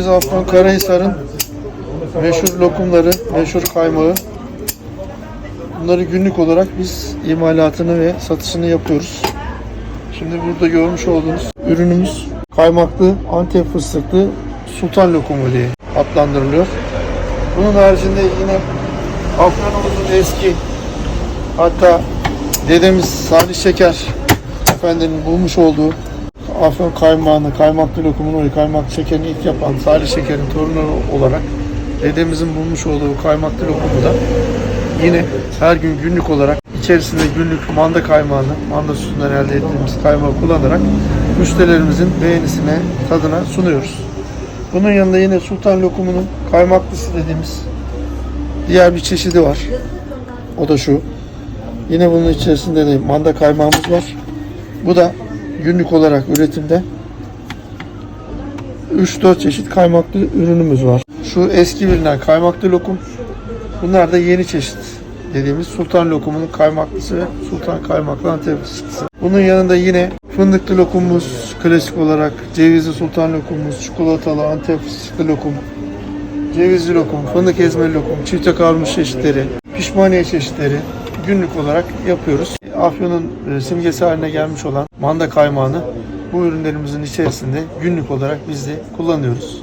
Biz Afyon Karahisar'ın meşhur lokumları, meşhur kaymağı. Bunları günlük olarak biz imalatını ve satışını yapıyoruz. Şimdi burada görmüş olduğunuz ürünümüz kaymaklı Antep fıstıklı sultan lokumu diye adlandırılıyor. Bunun haricinde yine Afyon'umuzun eski hatta dedemiz Salih Şeker efendinin bulmuş olduğu Afyon kaymağını, kaymaklı lokumunu kaymak şekerini ilk yapan Salih Şeker'in torunları olarak dedemizin bulmuş olduğu kaymaklı lokumu da yine her gün günlük olarak içerisinde günlük manda kaymağını, manda sütünden elde ettiğimiz kaymağı kullanarak müşterilerimizin beğenisine, tadına sunuyoruz. Bunun yanında yine sultan lokumunun kaymaklısı dediğimiz diğer bir çeşidi var. O da şu. Yine bunun içerisinde de manda kaymağımız var. Bu da günlük olarak üretimde 3-4 çeşit kaymaklı ürünümüz var. Şu eski bilinen kaymaklı lokum. Bunlar da yeni çeşit dediğimiz sultan lokumunun kaymaklısı ve sultan kaymaklı antep fıstıklısı. Bunun yanında yine fındıklı lokumumuz klasik olarak cevizli sultan lokumumuz, çikolatalı antep fıstıklı lokum, cevizli lokum, fındık ezmeli lokum, çifte kavrulmuş çeşitleri, pişmaniye çeşitleri günlük olarak yapıyoruz. Afyon'un e, simgesi haline gelmiş olan manda kaymağını bu ürünlerimizin içerisinde günlük olarak biz de kullanıyoruz.